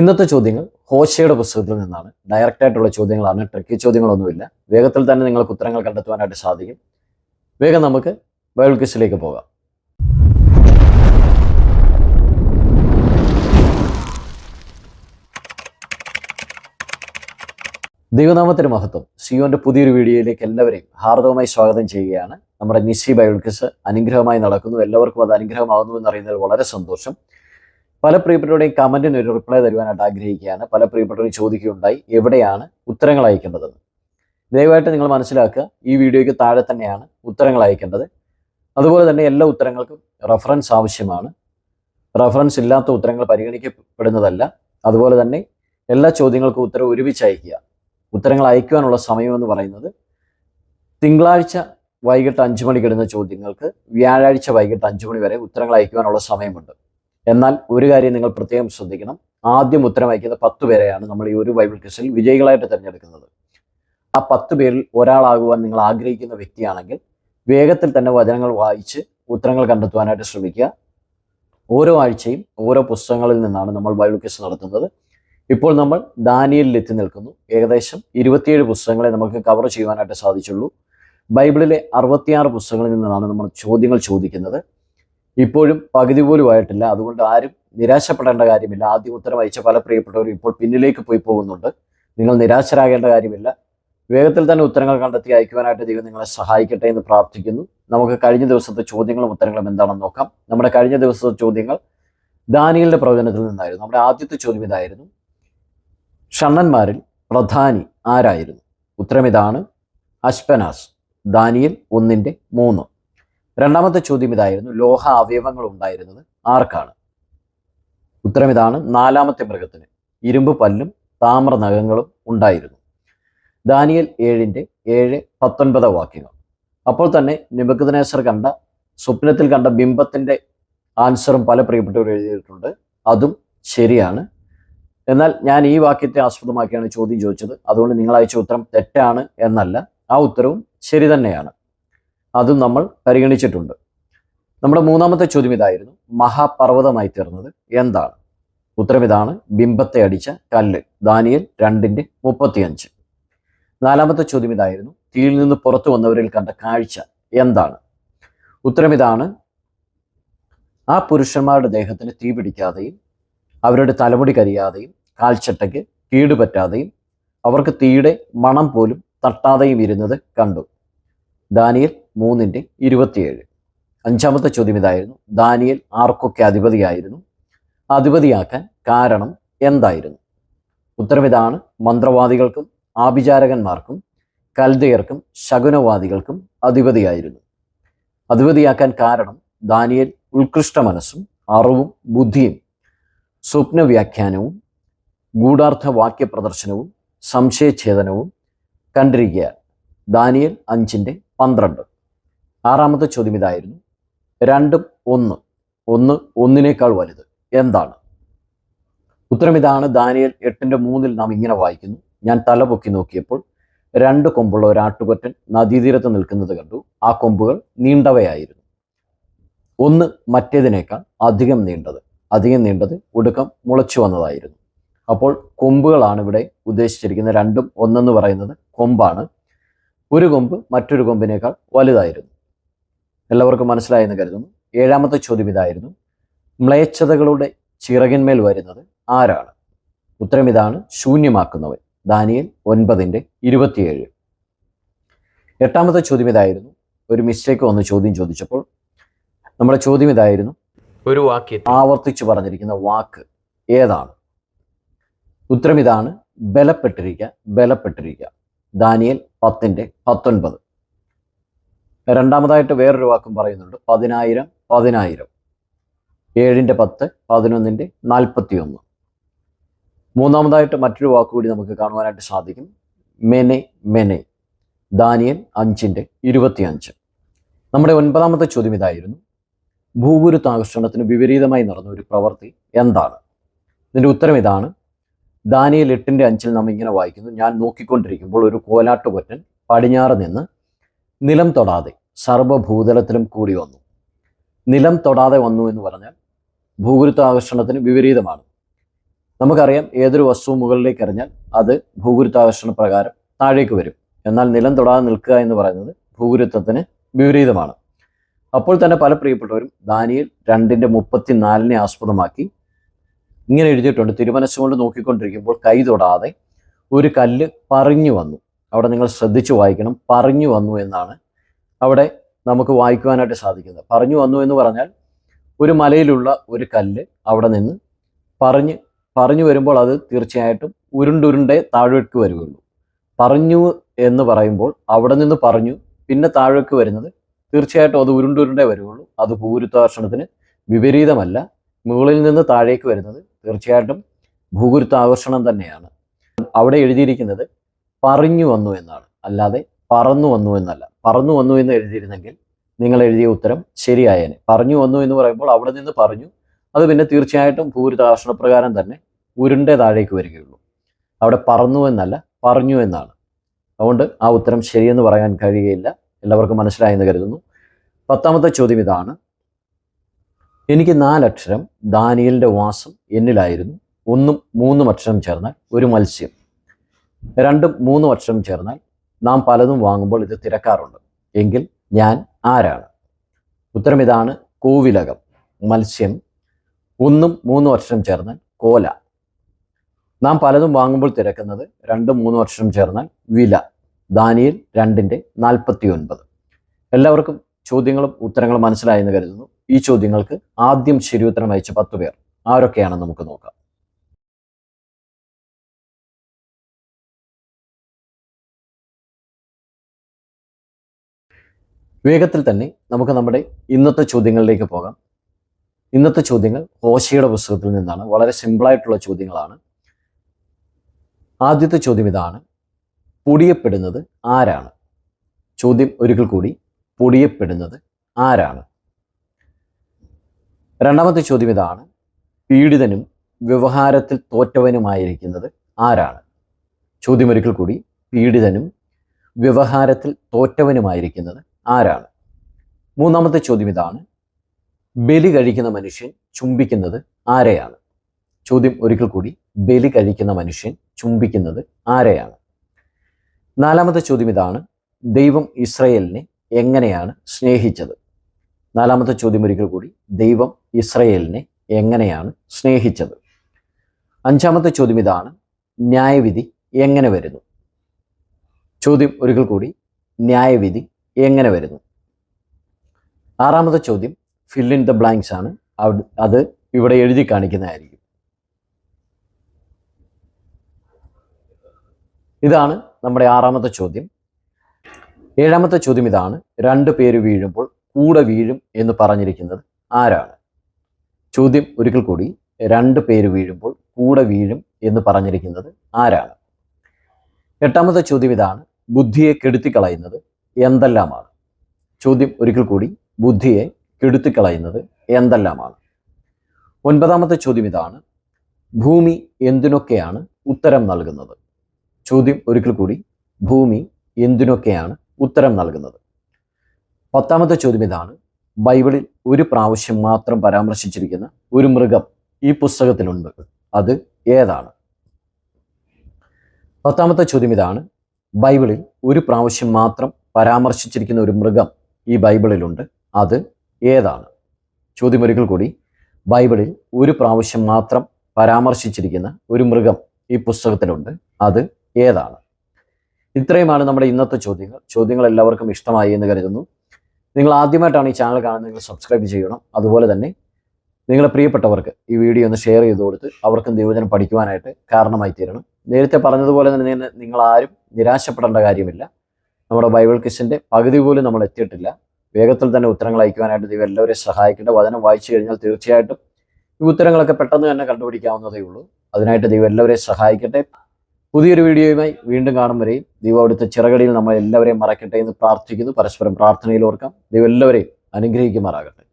ഇന്നത്തെ ചോദ്യങ്ങൾ ഹോഷയുടെ പുസ്തകത്തിൽ നിന്നാണ്. ഡയറക്റ്റ് ആയിട്ടുള്ള ചോദ്യങ്ങളാണ് ട്രിക്കി ചോദ്യങ്ങളൊന്നുമില്ല. വേഗത്തിൽ തന്നെ നിങ്ങൾക്ക് ഉത്തരങ്ങൾ കണ്ടെത്തുവാനായിട്ട് സാധിക്കും. വേഗം നമുക്ക് ബൈബിൾ ക്വിസിലേക്ക് പോകാം. ദൈവനാമത്തിന് മഹത്വം. സിയോന്റെ പുതിയൊരു വീഡിയോയിലേക്ക് എല്ലാവരെയും ഹാർദവമായി സ്വാഗതം ചെയ്യുകയാണ്. നമ്മുടെ നിസി ബൈബിൾ അനുഗ്രഹമായി നടക്കുന്നു. എല്ലാവർക്കും അത് അനുഗ്രഹമാകുന്നു എന്നറിയുന്നതിൽ വളരെ സന്തോഷം. പല പ്രിയപ്പെട്ടവരുടെയും കമന്റിന് ഒരു റിപ്ലൈ തരുവാനായിട്ട് ആഗ്രഹിക്കുകയാണ്. പല പ്രിയപ്പെട്ടവരും ചോദിക്കുകയുണ്ടായി എവിടെയാണ് ഉത്തരങ്ങൾ അയക്കേണ്ടതെന്ന് ദയവായിട്ട് നിങ്ങൾ മനസ്സിലാക്കുക ഈ വീഡിയോയ്ക്ക് താഴെ തന്നെയാണ് ഉത്തരങ്ങൾ അയക്കേണ്ടത്. അതുപോലെ തന്നെ എല്ലാ ഉത്തരങ്ങൾക്കും റഫറൻസ് ആവശ്യമാണ്. റഫറൻസ് ഇല്ലാത്ത ഉത്തരങ്ങൾ പരിഗണിക്കപ്പെടുന്നതല്ല. അതുപോലെ തന്നെ എല്ലാ ചോദ്യങ്ങൾക്കും ഉത്തരം ഒരുമിച്ച് അയക്കുക. ഉത്തരങ്ങൾ അയക്കുവാനുള്ള സമയമെന്ന് പറയുന്നത് തിങ്കളാഴ്ച വൈകിട്ട് അഞ്ചു മണിക്കിടുന്ന ചോദ്യങ്ങൾക്ക് വ്യാഴാഴ്ച വൈകിട്ട് അഞ്ചു മണി വരെ ഉത്തരങ്ങൾ അയക്കുവാനുള്ള സമയമുണ്ട്. എന്നാൽ ഒരു കാര്യം നിങ്ങൾ പ്രത്യേകം ശ്രദ്ധിക്കണം. ആദ്യം ഉത്തരം അയക്കുന്ന പത്ത് പേരെയാണ് നമ്മൾ ഈ ഒരു ബൈബിൾ കേസിൽ വിജയികളായിട്ട് തിരഞ്ഞെടുക്കുന്നത്. ആ പത്ത് പേരിൽ ഒരാളാകുവാൻ നിങ്ങൾ ആഗ്രഹിക്കുന്ന വ്യക്തിയാണെങ്കിൽ വേഗത്തിൽ തന്നെ വചനങ്ങൾ വായിച്ച് ഉത്തരങ്ങൾ കണ്ടെത്തുവാനായിട്ട് ശ്രമിക്കുക. ഓരോ ആഴ്ചയും ഓരോ പുസ്തകങ്ങളിൽ നിന്നാണ് നമ്മൾ ബൈബിൾ കേസ് നടത്തുന്നത്. ഇപ്പോൾ നമ്മൾ ദാനിയലിൽ എത്തി നിൽക്കുന്നു. ഏകദേശം ഇരുപത്തിയേഴ് പുസ്തകങ്ങളെ നമുക്ക് കവർ ചെയ്യുവാനായിട്ട് സാധിച്ചുള്ളൂ. ബൈബിളിലെ അറുപത്തിയാറ് പുസ്തകങ്ങളിൽ നിന്നാണ് നമ്മൾ ചോദ്യങ്ങൾ ചോദിക്കുന്നത്. ഇപ്പോഴും പകുതി പോലും ആയിട്ടില്ല. അതുകൊണ്ട് ആരും നിരാശപ്പെടേണ്ട കാര്യമില്ല. ആദ്യം ഉത്തരം അയച്ച പല പ്രിയപ്പെട്ടവരും ഇപ്പോൾ പിന്നിലേക്ക് പോയി പോകുന്നുണ്ട്. നിങ്ങൾ നിരാശരാകേണ്ട കാര്യമില്ല. വേഗത്തിൽ തന്നെ ഉത്തരങ്ങൾ കണ്ടെത്തി അയക്കുവാനായിട്ട് ദൈവം നിങ്ങളെ സഹായിക്കട്ടെ എന്ന് പ്രാർത്ഥിക്കുന്നു. നമുക്ക് കഴിഞ്ഞ ദിവസത്തെ ചോദ്യങ്ങളും ഉത്തരങ്ങളും എന്താണെന്ന് നോക്കാം. നമ്മുടെ കഴിഞ്ഞ ദിവസത്തെ ചോദ്യങ്ങൾ ദാനികളുടെ പ്രവചനത്തിൽ നിന്നായിരുന്നു. നമ്മുടെ ആദ്യത്തെ ചോദ്യം ഇതായിരുന്നു. ഷണ്ണന്മാരിൽ പ്രധാനി ആരായിരുന്നു? ഉത്തരം ഇതാണ് അശ്പനാസ്. ദാനിയൽ ഒന്നിന്റെ മൂന്ന്. രണ്ടാമത്തെ ചോദ്യം ഇതായിരുന്നു. ലോഹ അവയവങ്ങൾ ഉണ്ടായിരുന്നത് ആർക്കാണ്? ഉത്തരം ഇതാണ് നാലാമത്തെ മൃഗത്തിന്. ഇരുമ്പ് പല്ലും താമ്ര നഖങ്ങളും ഉണ്ടായിരുന്നു. ദാനിയൽ ഏഴിന്റെ ഏഴ് പത്തൊൻപത് വാക്യങ്ങൾ. അപ്പോൾ തന്നെ നിബക്കുദനേസർ കണ്ട സ്വപ്നത്തിൽ കണ്ട ബിംബത്തിന്റെ ആൻസറും പല പ്രിയപ്പെട്ടവർ എഴുതിയിട്ടുണ്ട്. അതും ശരിയാണ്. എന്നാൽ ഞാൻ ഈ വാക്യത്തെ ആസ്പദമാക്കിയാണ് ചോദ്യം ചോദിച്ചത്. അതുകൊണ്ട് നിങ്ങൾ അയച്ച ഉത്തരം തെറ്റാണ് എന്നല്ല. ആ ഉത്തരവും ശരി തന്നെയാണ്. അതും നമ്മൾ പരിഗണിച്ചിട്ടുണ്ട്. നമ്മുടെ മൂന്നാമത്തെ ചോദ്യം ഇതായിരുന്നു. മഹാപർവതമായി തീർന്നത് എന്താണ്? ഉത്തരം ഇതാണ് ബിംബത്തെ അടിച്ച കല്ല്. ദാനിയൽ രണ്ടിന്റെ മുപ്പത്തിയഞ്ച്. നാലാമത്തെ ചോദ്യം ഇതായിരുന്നു. തീയിൽ നിന്ന് പുറത്തു വന്നവരിൽ കണ്ട കാഴ്ച എന്താണ്? ഉത്തരം ഇതാണ് ആ പുരുഷന്മാരുടെ ദേഹത്തിന് തീ പിടിക്കാതെയും അവരുടെ തലമുടി കരിയാതെയും കാൽച്ചട്ടയ്ക്ക് കീടുപറ്റാതെയും അവർക്ക് തീയുടെ മണം പോലും തട്ടാതെയും ഇരുന്നത് കണ്ടു. ദാനിയൽ മൂന്നിന്റെ ഇരുപത്തിയേഴ്. അഞ്ചാമത്തെ ചോദ്യം ഇതായിരുന്നു. ദാനിയൽ ആർക്കൊക്കെ അധിപതിയായിരുന്നു? അധിപതിയാക്കാൻ കാരണം എന്തായിരുന്നു? ഉത്തരം ഇതാണ്. മന്ത്രവാദികൾക്കും ആഭിചാരകന്മാർക്കും കൽദയർക്കും ശകുനവാദികൾക്കും അധിപതിയായിരുന്നു. അധിപതിയാക്കാൻ കാരണം ദാനിയൽ ഉത്കൃഷ്ട മനസ്സും അറിവും ബുദ്ധിയും സ്വപ്ന വ്യാഖ്യാനവും ഗൂഢാർത്ഥ വാക്യ പ്രദർശനവും സംശയഛേദനവും കണ്ടിരിക്കുക ദാനിയൽ അഞ്ചിന്റെ പന്ത്രണ്ട്. ആറാമത്തെ ചോദ്യം ഇതായിരുന്നു. രണ്ടും ഒന്ന് ഒന്ന് ഒന്നിനേക്കാൾ വലുത് എന്താണ്? ഉത്തരം ഇതാണ്. ദാനിയൽ എട്ടിന്റെ മൂന്നിൽ നാം ഇങ്ങനെ വായിക്കുന്നു. ഞാൻ തല പൊക്കി നോക്കിയപ്പോൾ രണ്ട് കൊമ്പുള്ള ഒരു ആട്ടുകൊറ്റൻ നദീതീരത്ത് നിൽക്കുന്നത് കണ്ടു. ആ കൊമ്പുകൾ നീണ്ടവയായിരുന്നു. ഒന്ന് മറ്റേതിനേക്കാൾ അധികം നീണ്ടത്. അധികം നീണ്ടത് ഒടുക്കം മുളച്ചു വന്നതായിരുന്നു. അപ്പോൾ കൊമ്പുകളാണ് ഇവിടെ ഉദ്ദേശിച്ചിരിക്കുന്നത്. രണ്ടും ഒന്നെന്ന് പറയുന്നത് കൊമ്പാണ്. ഒരു കൊമ്പ് മറ്റൊരു കൊമ്പിനേക്കാൾ വലുതായിരുന്നു. എല്ലാവർക്കും മനസ്സിലായെന്ന് കരുതുന്നു. ഏഴാമത്തെ ചോദ്യം ഇതായിരുന്നു. മ്ലേച്ഛതകളുടെ ചിറകിന്മേൽ വരുന്നത് ആരാണ്? ഉത്തരം ഇതാണ് ശൂന്യമാക്കുന്നവൻ. ദാനിയൽ ഒൻപതിന്റെ ഇരുപത്തിയേഴ്. എട്ടാമത്തെ ചോദ്യം ഇതായിരുന്നു. ഒരു മിസ്റ്റേക്ക് വന്ന് ചോദ്യം ചോദിച്ചപ്പോൾ നമ്മുടെ ചോദ്യം ഇതായിരുന്നു. ഒരു വാക്യത്തിൽ ആവർത്തിച്ചു പറഞ്ഞിരിക്കുന്ന വാക്ക് ഏതാണ്? ഉത്തരം ഇതാണ് ബലപ്പെട്ടിരിക്കുക ബലപ്പെട്ടിരിക്കുക. ദാനിയൽ പത്തിന്റെ പത്തൊൻപത്. രണ്ടാമതായിട്ട് വേറൊരു വാക്കും പറയുന്നുണ്ട്. പതിനായിരം പതിനായിരം. ഏഴിന്റെ പത്ത് പതിനൊന്നിന്റെ നാൽപ്പത്തി ഒന്ന് മൂന്നാമതായിട്ട് മറ്റൊരു വാക്കുകൂടി നമുക്ക് കാണുവാനായിട്ട് സാധിക്കും. മെനെ മെനെ. ദാനിയൻ അഞ്ചിന്റെ ഇരുപത്തിയഞ്ച്. നമ്മുടെ ഒൻപതാമത്തെ ചോദ്യം ഇതായിരുന്നു. ഭൂഗുരുത്താകർഷണത്തിന് വിപരീതമായി നടന്ന ഒരു പ്രവൃത്തി എന്താണ്? ഇതിന്റെ ഉത്തരം ഇതാണ്. ദാനിയൽ എട്ടിന്റെ അഞ്ചിൽ നാം ഇങ്ങനെ വായിക്കുന്നു. ഞാൻ നോക്കിക്കൊണ്ടിരിക്കുമ്പോൾ ഒരു കോലാട്ടുകൊറ്റൻ പടിഞ്ഞാറ് നിന്ന് നിലം തൊടാതെ സർവഭൂതലത്തിലും കൂടി വന്നു. നിലം തൊടാതെ വന്നു എന്ന് പറഞ്ഞാൽ ഭൂഗുരുത്വാകർഷണത്തിന് വിപരീതമാണ്. നമുക്കറിയാം ഏതൊരു വസ്തു മുകളിലേക്ക് എറിഞ്ഞാൽ അത് ഭൂഗുരുത്വാകർഷണ പ്രകാരം താഴേക്ക് വരും. എന്നാൽ നിലം തൊടാതെ നിൽക്കുക എന്ന് പറയുന്നത് ഭൂഗുരുത്വത്തിന് വിപരീതമാണ്. അപ്പോൾ തന്നെ പല പ്രിയപ്പെട്ടവരും ദാനിയിൽ രണ്ടിന്റെ മുപ്പത്തിനാലിനെ ആസ്പദമാക്കി ഇങ്ങനെ എഴുതിയിട്ടുണ്ട്. തിരുമനസ്സുകൊണ്ട് നോക്കിക്കൊണ്ടിരിക്കുമ്പോൾ കൈ തൊടാതെ ഒരു കല്ല് പറഞ്ഞു വന്നു. അവിടെ നിങ്ങൾ ശ്രദ്ധിച്ചു വായിക്കണം. പറഞ്ഞു വന്നു എന്നാണ് അവിടെ നമുക്ക് വായിക്കുവാനായിട്ട് സാധിക്കുന്നത്. പറഞ്ഞു വന്നു എന്ന് പറഞ്ഞാൽ ഒരു മലയിലുള്ള ഒരു കല്ല് അവിടെ നിന്ന് പറഞ്ഞ് പറഞ്ഞു വരുമ്പോൾ അത് തീർച്ചയായിട്ടും ഉരുണ്ടുരുണ്ടേ താഴേക്ക് വരികയുള്ളൂ. പറഞ്ഞു എന്ന് പറയുമ്പോൾ അവിടെ നിന്ന് പറഞ്ഞു പിന്നെ താഴേക്ക് വരുന്നത് തീർച്ചയായിട്ടും അത് ഉരുണ്ടുരുണ്ടേ വരികയുള്ളൂ. അത് ഭൂഗുരുത്വാകർഷണത്തിന് വിപരീതമല്ല. മുകളിൽ നിന്ന് താഴേക്ക് വരുന്നത് തീർച്ചയായിട്ടും ഭൂഗുരുത്വാകർഷണം തന്നെയാണ്. അവിടെ എഴുതിയിരിക്കുന്നത് പറഞ്ഞു വന്നു എന്നാണ്. അല്ലാതെ പറന്നു വന്നു എന്നല്ല. പറന്നു വന്നു എന്ന് എഴുതിയിരുന്നെങ്കിൽ നിങ്ങൾ എഴുതിയ ഉത്തരം ശരിയായേനെ. പറഞ്ഞു വന്നു എന്ന് പറയുമ്പോൾ അവിടെ നിന്ന് പറഞ്ഞു. അത് പിന്നെ തീർച്ചയായിട്ടും ഭൂരിതാകർഷണ പ്രകാരം തന്നെ ഉരുണ്ടേ താഴേക്ക് വരികയുള്ളൂ. അവിടെ പറന്നു എന്നല്ല പറഞ്ഞു എന്നാണ്. അതുകൊണ്ട് ആ ഉത്തരം ശരിയെന്ന് പറയാൻ കഴിയുകയില്ല. എല്ലാവർക്കും മനസ്സിലായെന്ന് കരുതുന്നു. പത്താമത്തെ ചോദ്യം ഇതാണ്. എനിക്ക് നാലക്ഷരം ദാനിയലിന്റെ വാസം എന്നിലായിരുന്നു. ഒന്നും മൂന്നും അക്ഷരം ചേർന്നാൽ ഒരു മത്സ്യം. രണ്ടും മൂന്ന് വർഷം ചേർന്നാൽ നാം പലതും വാങ്ങുമ്പോൾ ഇത് തിരക്കാറുണ്ട്. എങ്കിൽ ഞാൻ ആരാണ്? ഉത്തരം ഇതാണ് കോവിലകം. മത്സ്യം. ഒന്നും മൂന്ന് വർഷം ചേർന്നാൽ കോല. നാം പലതും വാങ്ങുമ്പോൾ തിരക്കുന്നത് രണ്ടും മൂന്ന് വർഷം ചേർന്നാൽ വില. ദാനിയിൽ രണ്ടിന്റെ നാൽപ്പത്തി ഒൻപത് എല്ലാവർക്കും ചോദ്യങ്ങളും ഉത്തരങ്ങളും മനസ്സിലായെന്ന് കരുതുന്നു. ഈ ചോദ്യങ്ങൾക്ക് ആദ്യം ശരിയുത്തരം അയച്ച പത്ത് പേർ. ആരൊക്കെയാണെന്ന് നമുക്ക് നോക്കാം. വേഗത്തിൽ തന്നെ നമുക്ക് നമ്മുടെ ഇന്നത്തെ ചോദ്യങ്ങളിലേക്ക് പോകാം. ഇന്നത്തെ ചോദ്യങ്ങൾ ഹോശയുടെ പുസ്തകത്തിൽ നിന്നാണ്. വളരെ സിമ്പിളായിട്ടുള്ള ചോദ്യങ്ങളാണ്. ആദ്യത്തെ ചോദ്യം ഇതാണ്. പൊടിയപ്പെടുന്നത് ആരാണ്? ചോദ്യം ഒരിക്കൽ കൂടി. പൊടിയപ്പെടുന്നത് ആരാണ്? രണ്ടാമത്തെ ചോദ്യം ഇതാണ്. പീഡിതനും വ്യവഹാരത്തിൽ തോറ്റവനുമായിരിക്കുന്നത് ആരാണ്? ചോദ്യം ഒരിക്കൽ കൂടി. പീഡിതനും വ്യവഹാരത്തിൽ തോറ്റവനുമായിരിക്കുന്നത് ആരാണ്? മൂന്നാമത്തെ ചോദ്യം ഇതാണ്. ബലി കഴിക്കുന്ന മനുഷ്യൻ ചുംബിക്കുന്നത് ആരെയാണ്? ചോദ്യം ഒരിക്കൽ കൂടി. ബലി കഴിക്കുന്ന മനുഷ്യൻ ചുംബിക്കുന്നത് ആരെയാണ്? നാലാമത്തെ ചോദ്യം ഇതാണ്. ദൈവം ഇസ്രയേലിനെ എങ്ങനെയാണ് സ്നേഹിച്ചത്? നാലാമത്തെ ചോദ്യം ഒരിക്കൽ കൂടി. ദൈവം ഇസ്രയേലിനെ എങ്ങനെയാണ് സ്നേഹിച്ചത്? അഞ്ചാമത്തെ ചോദ്യം ഇതാണ്. ന്യായവിധി എങ്ങനെ വരുന്നു? ചോദ്യം ഒരിക്കൽ കൂടി. ന്യായവിധി എങ്ങനെ വരുന്നു? ആറാമത്തെ ചോദ്യം ഫിൽ ഇൻ ദ ബ്ലാങ്ക്സ് ആണ്. അത് ഇവിടെ എഴുതി കാണിക്കുന്നതായിരിക്കും. ഇതാണ് നമ്മുടെ ആറാമത്തെ ചോദ്യം. ഏഴാമത്തെ ചോദ്യം ഇതാണ് രണ്ട് പേര് വീഴുമ്പോൾ കൂടെ വീഴും എന്ന് പറഞ്ഞിരിക്കുന്നത് ആരാണ്? ചോദ്യം ഒരിക്കൽ കൂടി രണ്ട് പേര് വീഴുമ്പോൾ കൂടെ വീഴും എന്ന് പറഞ്ഞിരിക്കുന്നത് ആരാണ്? എട്ടാമത്തെ ചോദ്യം ഇതാണ് ബുദ്ധിയെ കെടുത്തിക്കളയുന്നത് എന്തെല്ലാമാണ്? ചോദ്യം ഒരിക്കൽ കൂടി. ബുദ്ധിയെ കെടുത്തിക്കളയുന്നത് എന്തെല്ലാമാണ്? ഒൻപതാമത്തെ ചോദ്യം ഇതാണ്. ഭൂമി എന്തിനൊക്കെയാണ് ഉത്തരം നൽകുന്നത്? ചോദ്യം ഒരിക്കൽ കൂടി. ഭൂമി എന്തിനൊക്കെയാണ് ഉത്തരം നൽകുന്നത്? പത്താമത്തെ ചോദ്യം ഇതാണ്. ബൈബിളിൽ ഒരു പ്രാവശ്യം മാത്രം പരാമർശിച്ചിരിക്കുന്ന ഒരു മൃഗം ഈ പുസ്തകത്തിലുണ്ട്. അത് ഏതാണ്? പത്താമത്തെ ചോദ്യം ഇതാണ്. ബൈബിളിൽ ഒരു പ്രാവശ്യം മാത്രം പരാമർശിച്ചിരിക്കുന്ന ഒരു മൃഗം ഈ ബൈബിളിലുണ്ട്. അത് ഏതാണ്? ചോദ്യമൊരിക്കൽ കൂടി. ബൈബിളിൽ ഒരു പ്രാവശ്യം മാത്രം പരാമർശിച്ചിരിക്കുന്ന ഒരു മൃഗം ഈ പുസ്തകത്തിലുണ്ട്. അത് ഏതാണ്? ഇത്രയുമാണ് നമ്മുടെ ഇന്നത്തെ ചോദ്യങ്ങൾ. ചോദ്യങ്ങൾ എല്ലാവർക്കും ഇഷ്ടമായി എന്ന് കരുതുന്നു. നിങ്ങൾ ആദ്യമായിട്ടാണ് ഈ ചാനൽ കാണുന്നത് നിങ്ങൾ സബ്സ്ക്രൈബ് ചെയ്യണം. അതുപോലെ തന്നെ നിങ്ങളെ പ്രിയപ്പെട്ടവർക്ക് ഈ വീഡിയോ ഒന്ന് ഷെയർ ചെയ്ത് കൊടുത്ത് അവർക്കും ദൈവജനം പഠിക്കുവാനായിട്ട് കാരണമായി തീരണം. നേരത്തെ പറഞ്ഞതുപോലെ തന്നെ നിങ്ങൾ ആരും നിരാശപ്പെടേണ്ട കാര്യമില്ല. നമ്മുടെ ബൈബിൾ ക്വസ്റ്റിന്റെ പകുതി പോലും നമ്മൾ എത്തിയിട്ടില്ല. വേഗത്തിൽ തന്നെ ഉത്തരങ്ങൾ അയക്കുവാനായിട്ട് ദൈവം എല്ലാവരെയും സഹായിക്കേണ്ട വചനം വായിച്ചു കഴിഞ്ഞാൽ തീർച്ചയായിട്ടും ഈ ഉത്തരങ്ങളൊക്കെ പെട്ടെന്ന് തന്നെ കണ്ടുപിടിക്കാവുന്നതേ ഉള്ളൂ. അതിനായിട്ട് ദൈവം എല്ലാവരെയും സഹായിക്കട്ടെ. പുതിയൊരു വീഡിയോയുമായി വീണ്ടും കാണും വരെയും ദൈവം അവിടുത്തെ ചിറകടിയിൽ നമ്മൾ എല്ലാവരെയും മറക്കട്ടെ എന്ന് പ്രാർത്ഥിക്കുന്നു. പരസ്പരം പ്രാർത്ഥനയിൽ ഓർക്കാം. ദൈവം എല്ലാവരെയും അനുഗ്രഹിക്കുമാറാകട്ടെ.